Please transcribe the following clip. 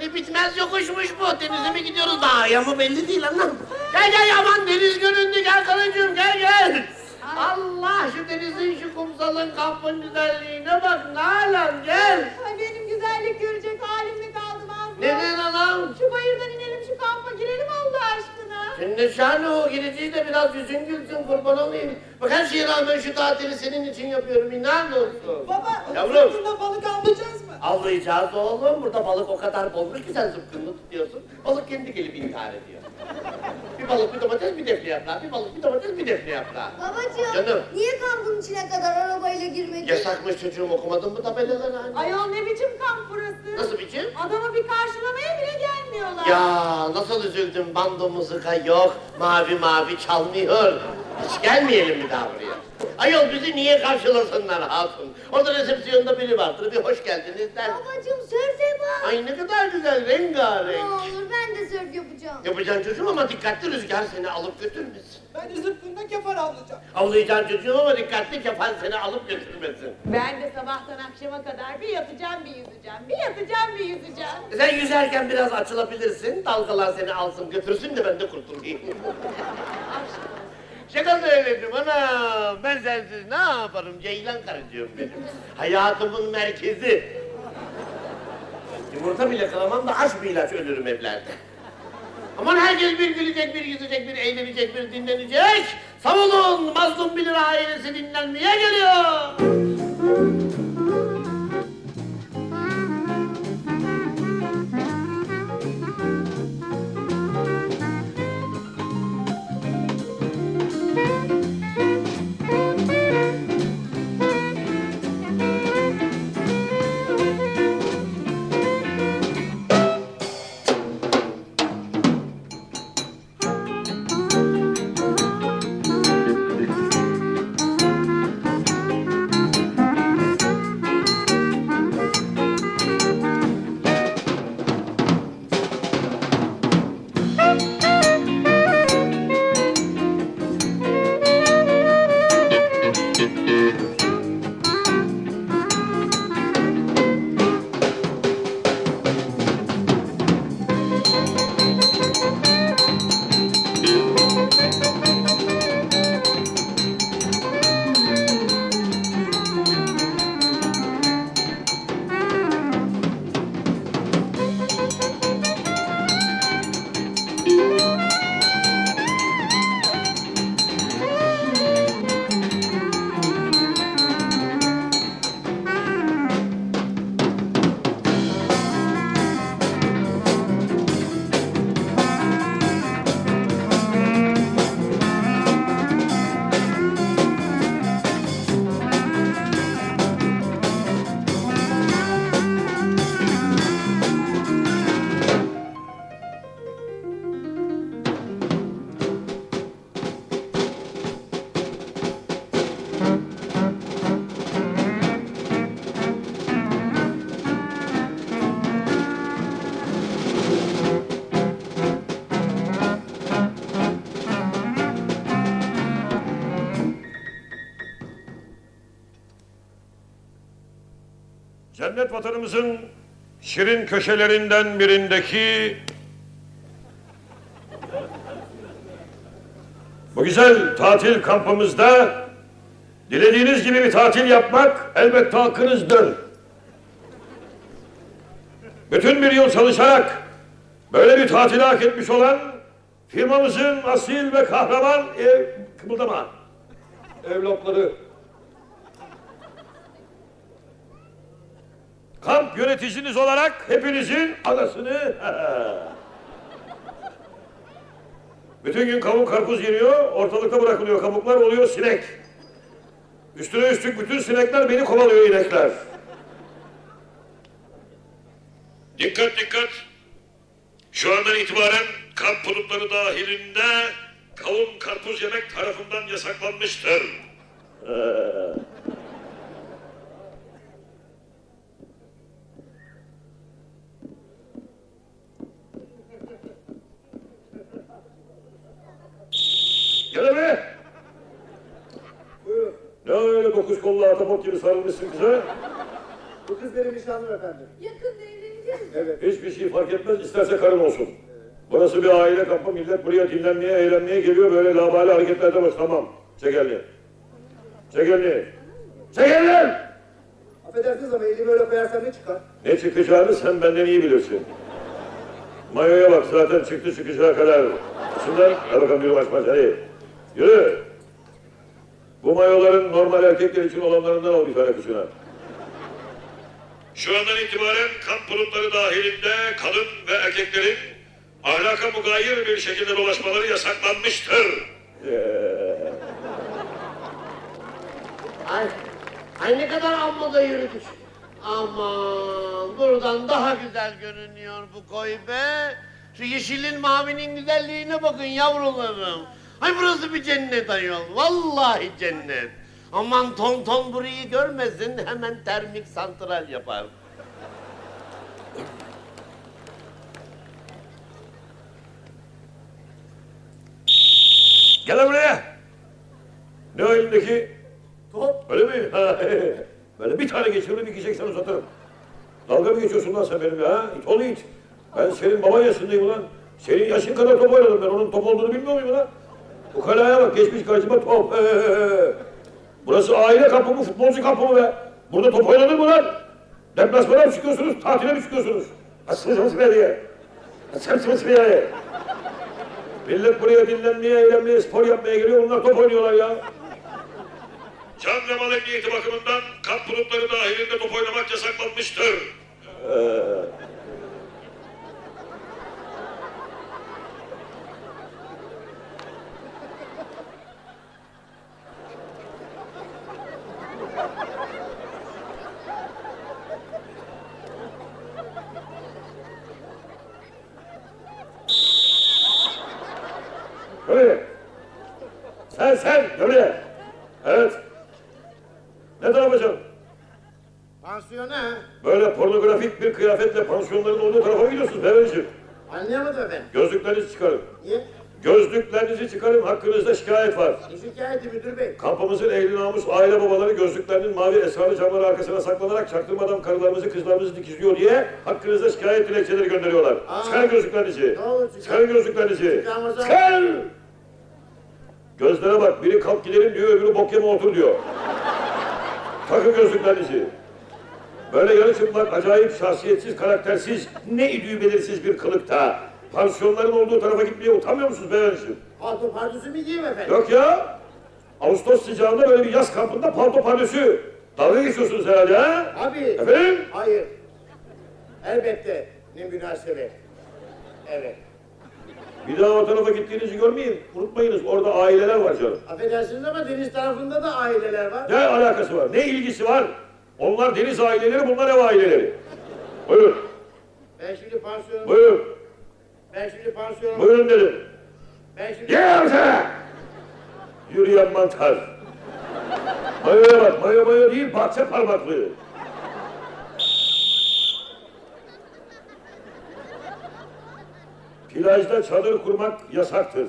ne bitmez yokuşmuş bu. Denize mi gidiyoruz daha? Ayağımı belli değil anam. Gel gel aman deniz göründü gel karıcığım gel gel. Allah şu denizin şu kumsalın kampın güzelliğine bak Nalan gel. Ay benim güzellik görecek halim mi kaldı Mazlum? Neden anam? Şu bayırdan inelim şu kampa girelim Allah aşkına. De şanı o gireceği de biraz yüzün gülsün kurban olayım. Bak her şeye rağmen şu tatili senin için yapıyorum inan olsun. Baba, Yavrum. zıpkınla balık avlayacağız mı? Avlayacağız oğlum. Burada balık o kadar bolmuş ki sen zıpkınını tutuyorsun. Balık kendi gelip intihar ediyor. bir balık bir domates bir defne yaprağı. Bir balık bir domates bir defne yaprağı. Babacığım, Canım. niye kampın içine kadar arabayla girmedin? Yasakmış çocuğum okumadın mı tabelaları hani? Ayol ne biçim kamp burası? Nasıl biçim? Adamı bir karşılamaya bile gelmiyorlar. Ya nasıl üzüldüm bando muzika yok, mavi mavi çalmıyor. Hiç gelmeyelim mi daha buraya? Ayol bizi niye karşılasınlar hatun? Orada resepsiyonda biri vardır, bir hoş geldiniz der. Babacığım sörf yapalım. Ay ne kadar güzel, Ne rengarenk. olur ben de sörf yapacağım. Yapacaksın çocuğum ama dikkatli rüzgar seni alıp götürmesin. Ben de zıpkınla kefal avlayacağım. Avlayacaksın çocuğum ama dikkatli kefal seni alıp götürmesin. Ben de sabahtan akşama kadar bir yatacağım bir yüzeceğim. Bir yatacağım bir yüzeceğim. Sen yüzerken biraz açılabilirsin, dalgalar seni alsın götürsün de ben de kurtulayım. Şaka söyledim ana. Ben sensiz ne yaparım Ceylan karıcığım benim. Hayatımın merkezi. Yumurta bile kalamam da aşk bir ilaç ölürüm evlerde. Aman herkes bir gülecek, bir yüzecek, bir eğlenecek, bir dinlenecek. Sağ olun, mazlum bilir ailesi dinlenmeye geliyor. Cennet vatanımızın şirin köşelerinden birindeki bu güzel tatil kampımızda dilediğiniz gibi bir tatil yapmak elbette hakkınızdır. Bütün bir yıl çalışarak böyle bir tatili hak etmiş olan firmamızın asil ve kahraman ev, kımıldama evlatları Kamp yöneticiniz olarak hepinizin anasını... Bütün gün kavuk karpuz yeniyor, ortalıkta bırakılıyor kabuklar oluyor sinek. Üstüne üstlük bütün sinekler beni kovalıyor inekler. Dikkat dikkat! Şu andan itibaren kamp bulutları dahilinde kavun karpuz yemek tarafından yasaklanmıştır. Gel be! Ne öyle dokuz kollu atapot gibi sarılmışsın kıza? Bu kız benim nişanlım efendim. Yakında evleneceğiz Evet. Hiçbir şey fark etmez, isterse karın olsun. Burası bir aile kampı, millet buraya dinlenmeye, eğlenmeye geliyor, böyle labali hareketlerde baş. Tamam, çek elini. Çek elini. Çek elini! Affedersiniz ama eli böyle koyarsam ne çıkar? Ne çıkacağını sen benden iyi bilirsin. Mayoya bak, zaten çıktı çıkacağı kadar. Şundan, hadi bakalım yürü baş baş, hadi. Yürü! Bu mayoların normal erkekler için olanlarından al bir tane kuşuna. Şu andan itibaren kamp bulutları dahilinde kadın ve erkeklerin ahlaka mugayir bir şekilde dolaşmaları yasaklanmıştır. Ay, ay ne kadar amma da yürüdük. Aman buradan daha güzel görünüyor bu koy be. Şu yeşilin mavinin güzelliğine bakın yavrularım. Ay burası bir cennet ayol. Vallahi cennet. Aman ton ton burayı görmesin hemen termik santral yapar. Gel buraya. Ne o elindeki? Top. Öyle mi? Ha, Böyle bir tane geçiririm, iki seksen uzatırım. Dalga mı geçiyorsun lan sen benimle ha? İt oğlu it. Ben senin baban yaşındayım ulan. Senin yaşın kadar top oynadım ben. Onun top olduğunu bilmiyor muyum ulan? Bu kalaya bak, geçmiş karşıma top. Ee, Burası aile kampı mı, futbolcu kampı mı be? Burada top oynanır mı lan? Deplasmana mı çıkıyorsunuz, tatile mi çıkıyorsunuz? Asılsınız bir yere. Asılsınız bir yere. Millet buraya dinlenmeye, eğlenmeye, spor yapmaya geliyor. Onlar top oynuyorlar ya. Can ve mal emniyeti bakımından kamp bulutları dahilinde top oynamak yasaklanmıştır. Öyle. Sen sen öyle. Evet. Ne yapacaksın? Pansiyona ha? Böyle pornografik bir kıyafetle pansiyonların olduğu tarafa gidiyorsunuz beyefendiciğim. Anlayamadım efendim. Gözlüklerinizi çıkarın. Niye? Gözlüklerinizi çıkarın, hakkınızda şikayet var. Ne şikayeti müdür bey? Kampımızın ehli namus aile babaları gözlüklerinin mavi esrarlı camları arkasına saklanarak çaktırmadan karılarımızı kızlarımızı dikizliyor diye hakkınızda şikayet dilekçeleri gönderiyorlar. Aa. Çıkarın gözlüklerinizi. Ne olur çıkar. Çıkarın gözlüklerinizi. Çıkarmasa- Çıkar! Gözlere bak, biri kalk gidelim diyor, öbürü bok yeme otur diyor. Takın gözlüklerinizi. Böyle yarı çıplak, acayip şahsiyetsiz, karaktersiz, ne idüğü belirsiz bir kılıkta. Pansiyonların olduğu tarafa gitmeye utanmıyor musunuz beyefendiciğim? Palto pardüsü mü giyeyim efendim? Yok ya. Ağustos sıcağında böyle bir yaz kampında palto pardösü. Dalga geçiyorsunuz herhalde ha? Abi. Efendim? Hayır. Elbette. Ne münasebet. Evet. Bir daha o tarafa gittiğinizi görmeyin. Unutmayınız orada aileler var canım. Affedersiniz ama deniz tarafında da aileler var. Ne alakası var? Ne ilgisi var? Onlar deniz aileleri, bunlar ev aileleri. Buyurun, Ben şimdi pansiyonum. buyurun, Ben şimdi pansiyonum. buyurun dedim. Ben şimdi... Gel ortaya! Yürüyen mantar. Mayoya bak, mayo mayo değil, bahçe parmaklığı. Plajda çadır kurmak yasaktır.